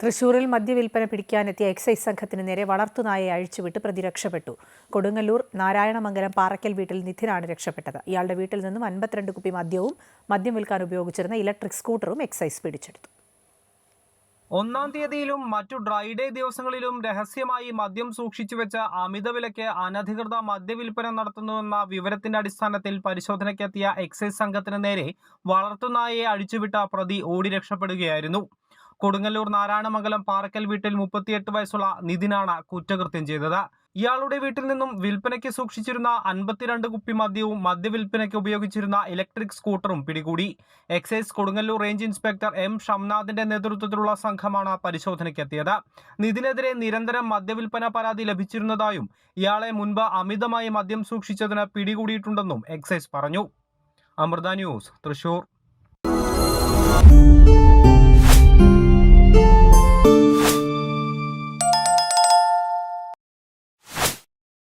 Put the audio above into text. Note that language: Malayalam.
തൃശൂരിൽ മദ്യവിൽപ്പന പിടിക്കാനെത്തിയ എക്സൈസ് സംഘത്തിന് നേരെ വളർത്തുനായെ അഴിച്ചുവിട്ട് പ്രതി രക്ഷപ്പെട്ടു. കൊടുങ്ങല്ലൂർ നാരായണമംഗലം പാറയ്ക്കൽ വീട്ടിൽ നിധിനാണ് രക്ഷപ്പെട്ടത്. ഇയാളുടെ വീട്ടിൽ നിന്നും അൻപത്തിരണ്ട് കുപ്പി മദ്യവും മദ്യം വിൽക്കാൻ ഉപയോഗിച്ചിരുന്ന ഇലക്ട്രിക് സ്കൂട്ടറും എക്സൈസ് പിടിച്ചെടുത്തു. ഒന്നാം തീയതിയിലും മറ്റു ഡ്രൈഡേ ദിവസങ്ങളിലും രഹസ്യമായി മദ്യം സൂക്ഷിച്ചു വെച്ച അമിത വിലയ്ക്ക് അനധികൃത മദ്യവിൽപ്പന നടത്തുന്നുവെന്ന വിവരത്തിന്റെ അടിസ്ഥാനത്തിൽ പരിശോധനയ്ക്കെത്തിയ എക്സൈസ് സംഘത്തിന് നേരെ വളർത്തുനായെ അഴിച്ചുവിട്ട പ്രതി ഓടി രക്ഷപ്പെടുകയായിരുന്നു. കൊടുങ്ങല്ലൂർ നാരായണമംഗലം പാറക്കൽ വീട്ടിൽ മുപ്പത്തിയെട്ട് വയസ്സുള്ള നിതിനാണ് കുറ്റകൃത്യം ചെയ്തത്. ഇയാളുടെ വീട്ടിൽ നിന്നും വിൽപ്പനയ്ക്ക് സൂക്ഷിച്ചിരുന്ന അൻപത്തിരണ്ട് കുപ്പി മദ്യവും മദ്യവിൽപ്പനയ്ക്ക് ഉപയോഗിച്ചിരുന്ന ഇലക്ട്രിക് സ്കൂട്ടറും പിടികൂടി. Excise Kodungallur range inspector M ഷംനാഥിന്റെ നേതൃത്വത്തിലുള്ള സംഘമാണ് പരിശോധനയ്ക്കെത്തിയത്. നിതിനെതിരെ നിരന്തരം മദ്യവിൽപ്പന പരാതി ലഭിച്ചിരുന്നതായും ഇയാളെ മുൻപ് അമിതമായി മദ്യം സൂക്ഷിച്ചതിന് പിടികൂടിയിട്ടുണ്ടെന്നും എക്സൈസ് പറഞ്ഞു. അമൃത ന്യൂസ് തൃശൂർ.